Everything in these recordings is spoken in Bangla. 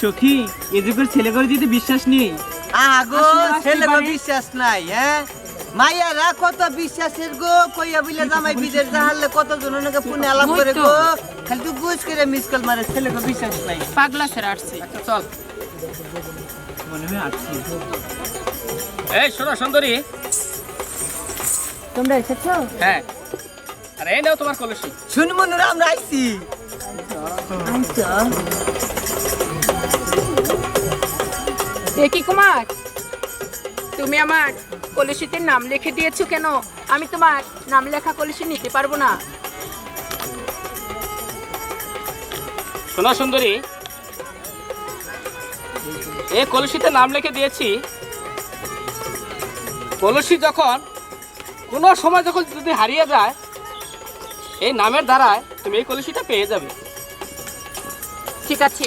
সখী এ যুগের ছেলে করে যদি বিশ্বাস নেই? আগো ছেলে পারে। বিশ্বাস নাই হ্যাঁ? মাইয়ারা কত বিশ্বাসের গো কইয়া বিলে জামাই বিদেশ জাহালে কত জনকে ফোনে আলাপ করে তো। গো খালি তুই বুঝ করে মিস কল মারে ছেলে গো বিশ্বাস নাই। পাগলা স্যার আসছে। চল। মনে হয় আসছি। এই শোনো সুন্দরী। তোমরা এসেছ? হ্যাঁ। আরে নাও তোমার কলসি। শুনি মনুরা আমরা আইছি? দেখি কুমার? তুমি আমার কলসিতে নাম লিখে দিয়েছ কেন? আমি তোমার নাম লেখা কলসি নিতে পারব না। শোনো সুন্দরী এই কলসিতে নাম লিখে দিয়েছি। কলসি যখন কোনো সময় যখন যদি হারিয়ে যায় এই নামের দ্বারায় তুমি এই কলসিটা পেয়ে যাবে। ঠিক আছে।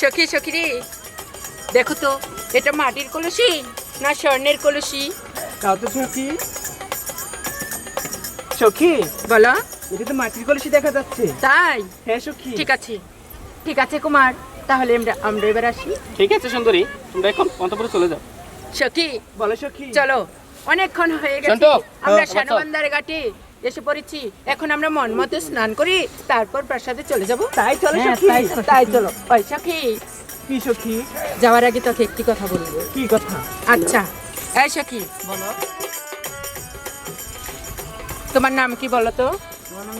সখী সখী রে। দেখো তো এটা মাটির কলসি না স্বর্ণের কলসি? তাও তো সখী। সখী বলো। এটা তো মাটির কলসি দেখা যাচ্ছে। তাই? হ্যাঁ সখী। ঠিক আছে। ঠিক আছে কুমার তাহলে আমরা আমরা এবার আসি। ঠিক আছে সুন্দরী তোমরা এখন অন্তপুরে চলে যাও। সখী বলো সখী। চলো। অনেকক্ষণ হয়ে গেছে। আমরা সানবান্দার ঘাটে এসে পড়েছি। এখন আমরা মন মতো স্নান করি তারপর প্রাসাদে চলে যাব। তাই চলো হ্যাঁ, তাই চলো। ওই সখী। কি সখী? যাওয়ার আগে তোকে একটি কথা বলব কি কথা? আচ্ছা এই সখী বলো। তোমার নাম কি বলো তো?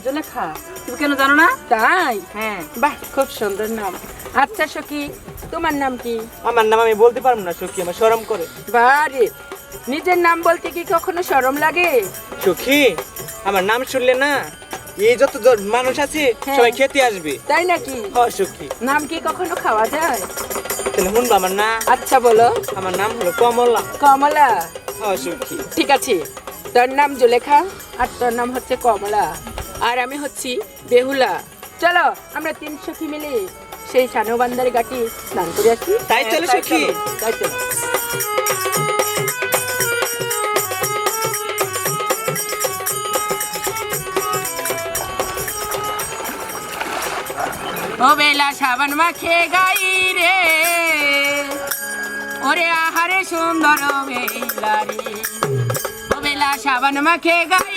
জলেখা তুমি কেন জানো না? তাই? হ্যাঁ। বাহ খুব সুন্দর নাম। আচ্ছা সখী তোমার নাম কি? আমার নাম আমি বলতে পারব না সখী আমার শরম করে। বারে নিজের নাম বলতে কি কখনো শরম লাগে? সখী আমার নাম শুনলে না এই যত মানুষ আছে হ্যাঁ। সবাই খেতে আসবে। তাই নাকি? হ নাম কি কখনো খাওয়া যায়? তাহলে শুনব আমার না। আচ্ছা বলো। আমার নাম হলো কমলা। কমলা? হ ঠিক আছে। তোর নাম জুলেখা আর তোর নাম হচ্ছে কমলা। আর আমি হচ্ছি বেহুলা। চলো আমরা তিন সখী মিলে সেই সানুবান্দার ঘাটি স্নান করে আসি। তাই চলো হ্যাঁ, সখী। তাই চলো। ও বেলা সাবান মাখে গাই রে। ওরে আহারে সুন্দর বেলা রে ও বেলা সাবান মাখে গাই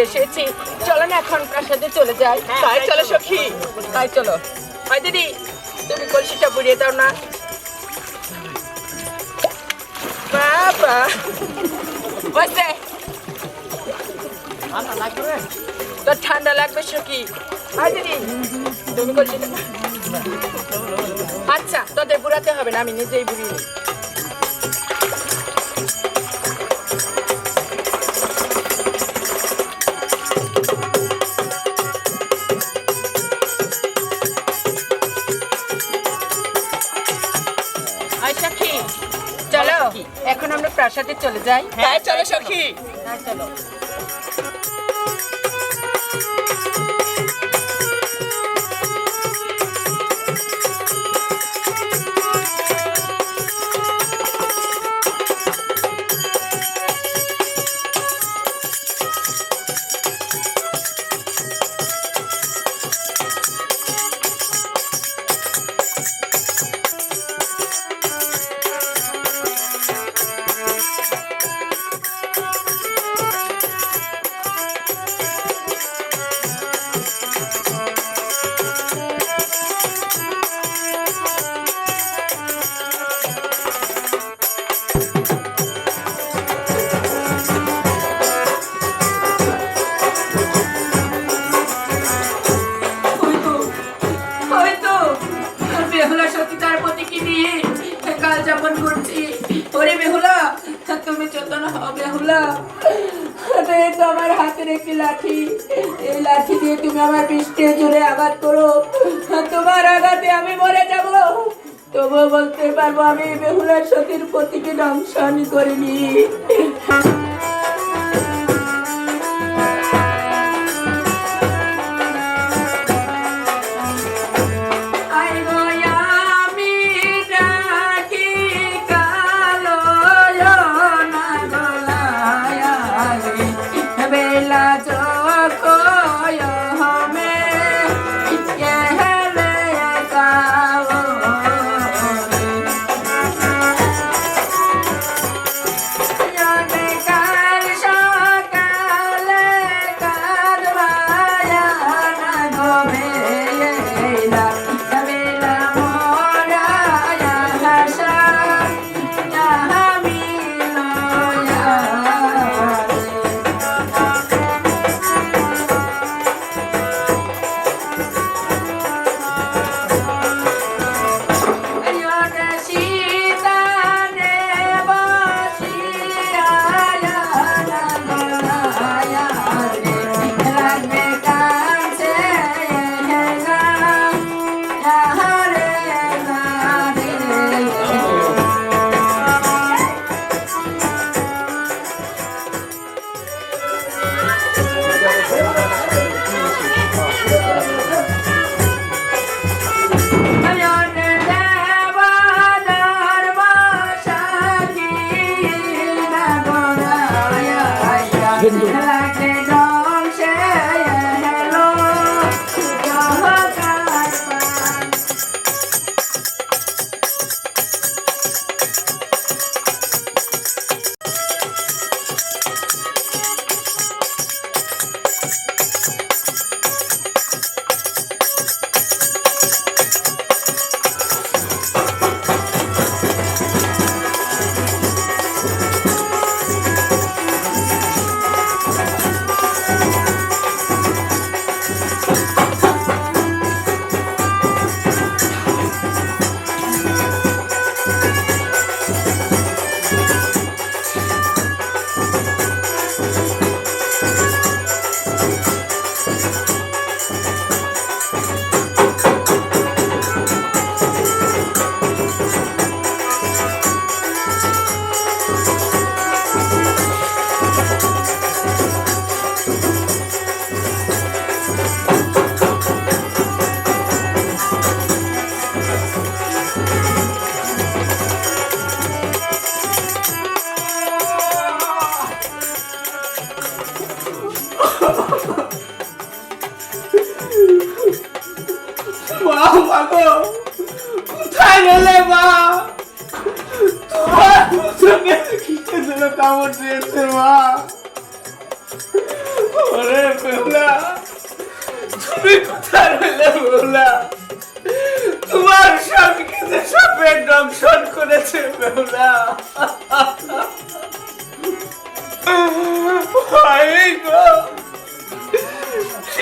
হয়েছে চলো না এখন প্রাসাদে চলে যাই। তাই চলো সখী। তাই চলো। ভাই দিদি তুমি কলসিটা বুড়িয়ে দাও না। বাবা। বসে। তো ঠান্ডা লাগবে সখী। ভাই দিদি তুমি কলসিটা আচ্ছা তোদের বুড়াতে হবে না আমি নিজেই বুড়িয়ে এখন আমরা প্রাসাদে চলে যাই। হ্যাঁ চলো। সখী। হ্যাঁ চলো। আঘাত করো। তোমার আঘাতে আমি মরে যাব। তবু বলতে পারব আমি বেহুলার সতীর প্রতিটি নাম সানি করিনি।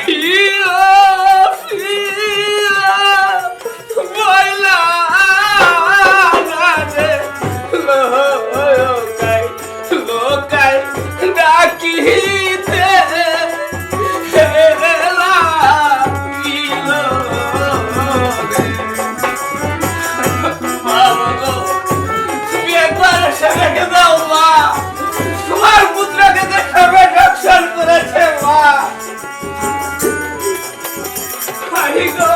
aí! Hallelujah.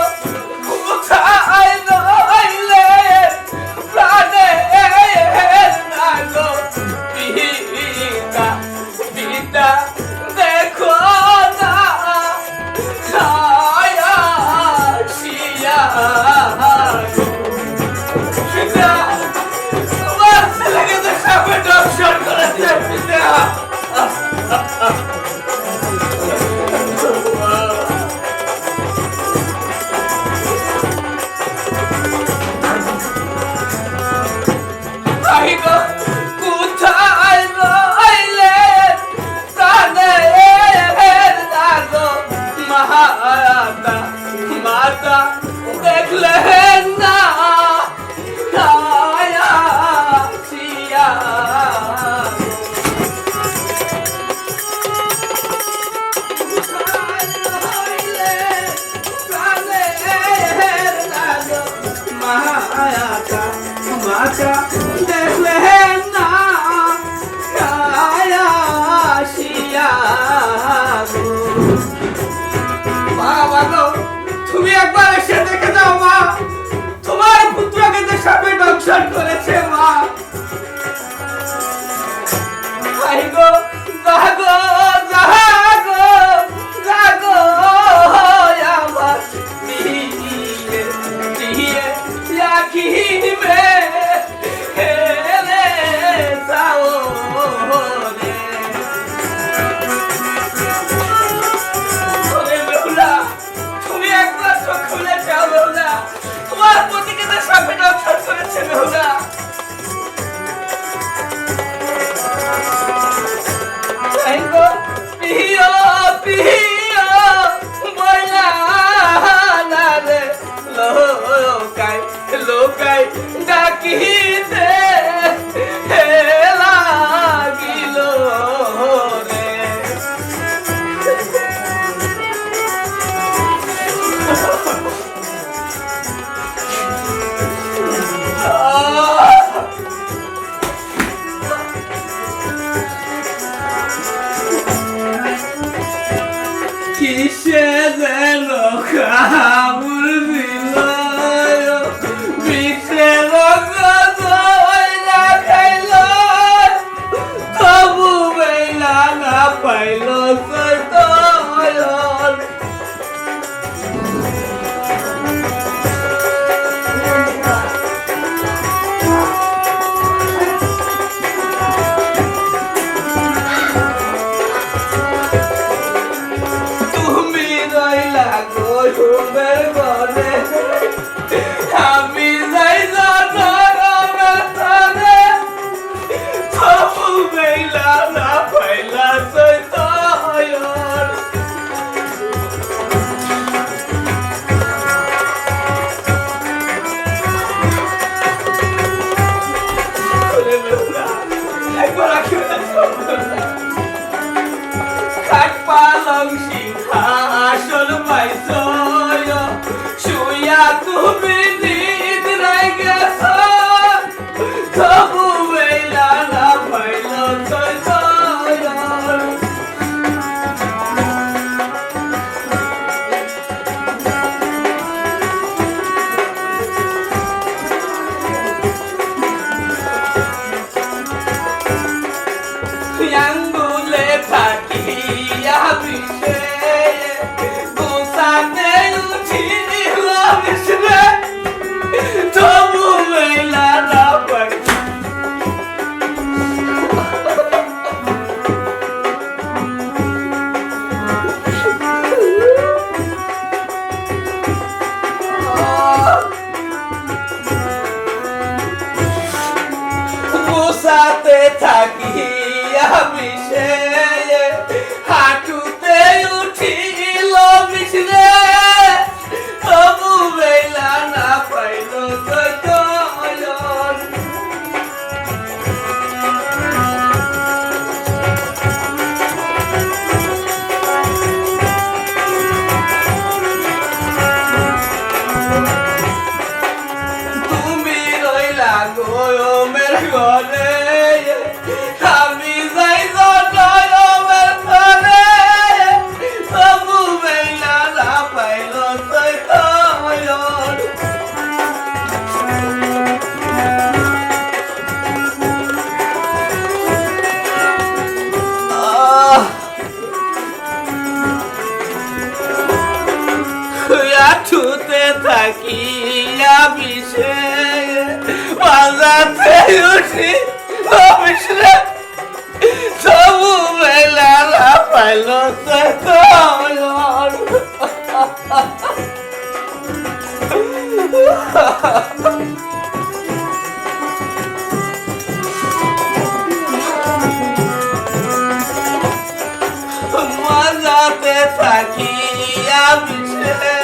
মজাতে থাকি আমি